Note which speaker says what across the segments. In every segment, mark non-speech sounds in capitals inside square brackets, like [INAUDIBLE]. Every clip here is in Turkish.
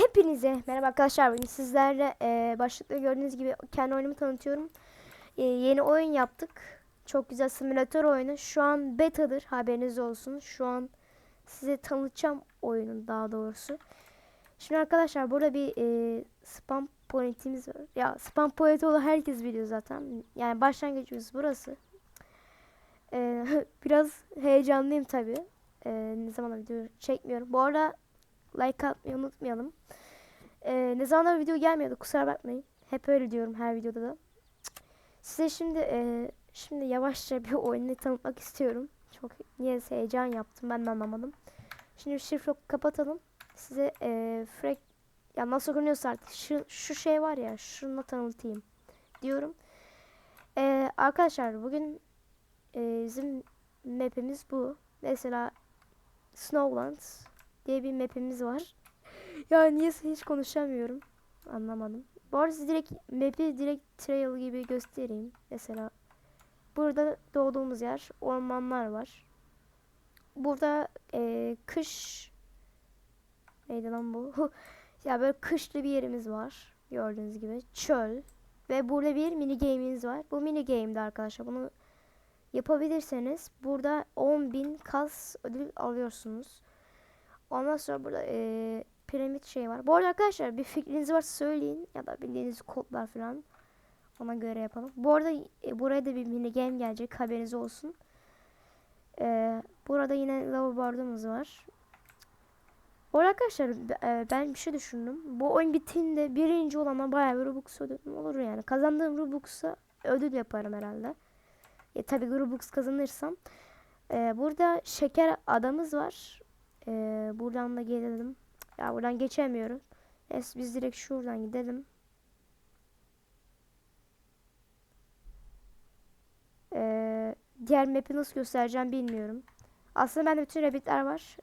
Speaker 1: Hepinize merhaba arkadaşlar. Bugün sizlerle e, başlıkta gördüğünüz gibi kendi oyunumu tanıtıyorum. E, yeni oyun yaptık. Çok güzel simülatör oyunu. Şu an beta'dır. Haberiniz olsun. Şu an size tanıtacağım oyunun daha doğrusu. Şimdi arkadaşlar burada bir e, spam pointimiz var. Ya spam point olan herkes biliyor zaten. Yani başlangıcımız burası. E, [LAUGHS] biraz heyecanlıyım tabi. E, ne zaman video çekmiyorum. Bu arada like atmayı unutmayalım. Ee, ne zamanlar video gelmiyordu kusura bakmayın. Hep öyle diyorum her videoda da. Size şimdi e, şimdi yavaşça bir oyunu tanıtmak istiyorum. Çok niye heyecan yaptım ben de anlamadım. Şimdi şifre kapatalım. Size e, frek ya nasıl görünüyorsa artık şu, şu şey var ya şunu tanıtayım diyorum. E, arkadaşlar bugün e, bizim map'imiz bu. Mesela Snowlands diye bir map'imiz var. ya niye hiç konuşamıyorum. Anlamadım. Bu arada direkt map'i direkt trail gibi göstereyim. Mesela burada doğduğumuz yer ormanlar var. Burada eee, kış neydi lan bu? [LAUGHS] ya böyle kışlı bir yerimiz var. Gördüğünüz gibi çöl. Ve burada bir mini game'imiz var. Bu mini game'de arkadaşlar bunu yapabilirseniz burada 10.000 kas ödül alıyorsunuz. Ondan sonra burada eee piramit şey var. Bu arada arkadaşlar bir fikriniz varsa söyleyin ya da bildiğiniz kodlar falan ona göre yapalım. Bu arada e, buraya da bir mini game gelecek haberiniz olsun. Eee, burada yine lavaboardumuz var. Bu arada arkadaşlar e, ben bir şey düşündüm. Bu oyun bittiğinde birinci olana bayağı bir Robux ödülüm olur yani. Kazandığım Robux'a ödül yaparım herhalde. E, tabii Robux kazanırsam. E, burada şeker adamız var. E, buradan da gelelim. Ya buradan geçemiyorum. Neyse biz direkt şuradan gidelim. Ee, diğer map'i nasıl göstereceğim bilmiyorum. Aslında bende bütün rabbitler var.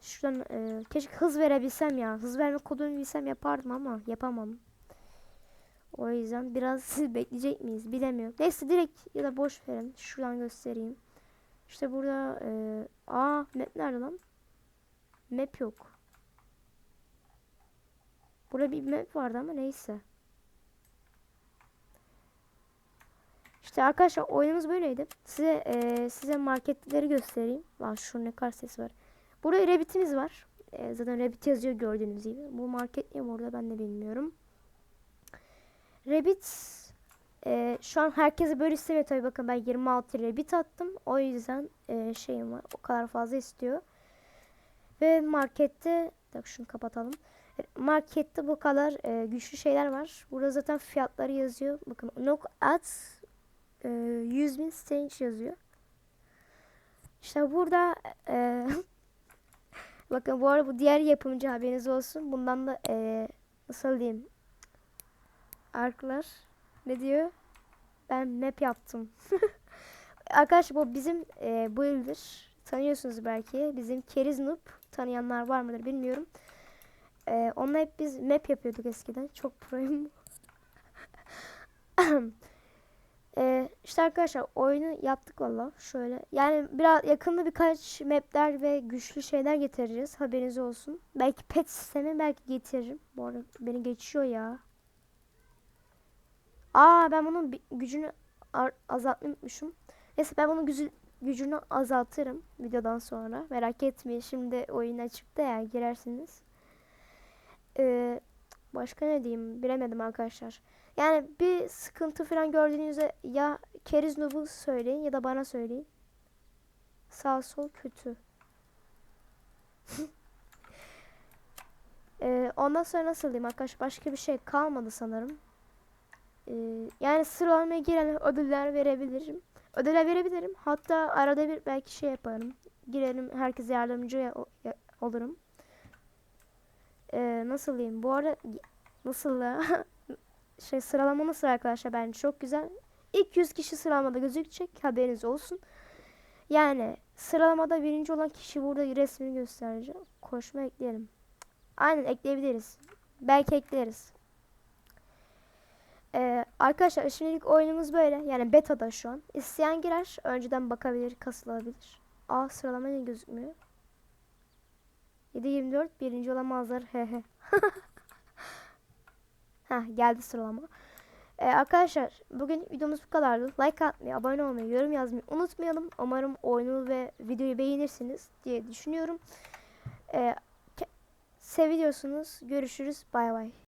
Speaker 1: Şuradan e, keşke hız verebilsem ya. Hız verme kodunu bilsem yapardım ama yapamam. O yüzden biraz [LAUGHS] bekleyecek miyiz bilemiyorum. Neyse direkt ya da boş verin. Şuradan göstereyim. İşte burada e, aa map nerede lan? Map yok. Burada bir map vardı ama neyse. İşte arkadaşlar oyunumuz böyleydi. Size e, size marketleri göstereyim. Bak şu ne kadar ses var. Burada Rabbit'imiz var. E, zaten Rabbit yazıyor gördüğünüz gibi. Bu market ne burada ben de bilmiyorum. Rabbit e, şu an herkese böyle istemiyor tabii bakın ben 26 Rabbit attım. O yüzden e, şeyim var. O kadar fazla istiyor. Ve markette bak şunu kapatalım. Markette bu kadar e, güçlü şeyler var. Burada zaten fiyatları yazıyor. Bakın knock at e, 100 bin stage yazıyor. İşte burada e, [LAUGHS] bakın bu arada bu diğer yapımcı haberiniz olsun. Bundan da e, nasıl diyeyim arklar ne diyor? Ben map yaptım. [LAUGHS] Arkadaşlar bu bizim e, bu yıldır tanıyorsunuz belki. Bizim Keriz Noob tanıyanlar var mıdır bilmiyorum. Ee, onunla hep biz map yapıyorduk eskiden. Çok proyum. [LAUGHS] ee, işte arkadaşlar oyunu yaptık valla. Şöyle. Yani biraz yakında birkaç mapler ve güçlü şeyler getireceğiz. Haberiniz olsun. Belki pet sistemi belki getiririm. Bu arada beni geçiyor ya. Aa ben bunun gücünü azaltmayı unutmuşum. Neyse ben bunun gücü, gücünü azaltırım videodan sonra. Merak etmeyin. Şimdi oyun açıkta ya girersiniz. Ee, başka ne diyeyim bilemedim arkadaşlar. Yani bir sıkıntı falan gördüğünüzde ya Keriz Noob'u söyleyin ya da bana söyleyin. Sağ sol kötü. [LAUGHS] ee, ondan sonra nasıl diyeyim arkadaşlar başka bir şey kalmadı sanırım. Ee, yani sıralamaya giren ödüller verebilirim. Ödüller verebilirim. Hatta arada bir belki şey yaparım. Girelim herkese yardımcı olurum e, nasıl diyeyim bu arada nasıl [LAUGHS] şey sıralama nasıl arkadaşlar bence çok güzel. İlk 100 kişi sıralamada gözükecek haberiniz olsun. Yani sıralamada birinci olan kişi burada resmini göstereceğim. Koşma ekleyelim. Aynen ekleyebiliriz. Belki ekleriz. Ee, arkadaşlar şimdilik oyunumuz böyle. Yani beta'da şu an. İsteyen girer. Önceden bakabilir, kasılabilir. Aa sıralama ne gözükmüyor? 7-24 birinci olamazlar. Hehe. [LAUGHS] Heh, geldi sıralama. Ee, arkadaşlar bugün videomuz bu kadardı. Like atmayı, abone olmayı, yorum yazmayı unutmayalım. Umarım oyunu ve videoyu beğenirsiniz diye düşünüyorum. Ee, seviyorsunuz. Görüşürüz. Bay bay.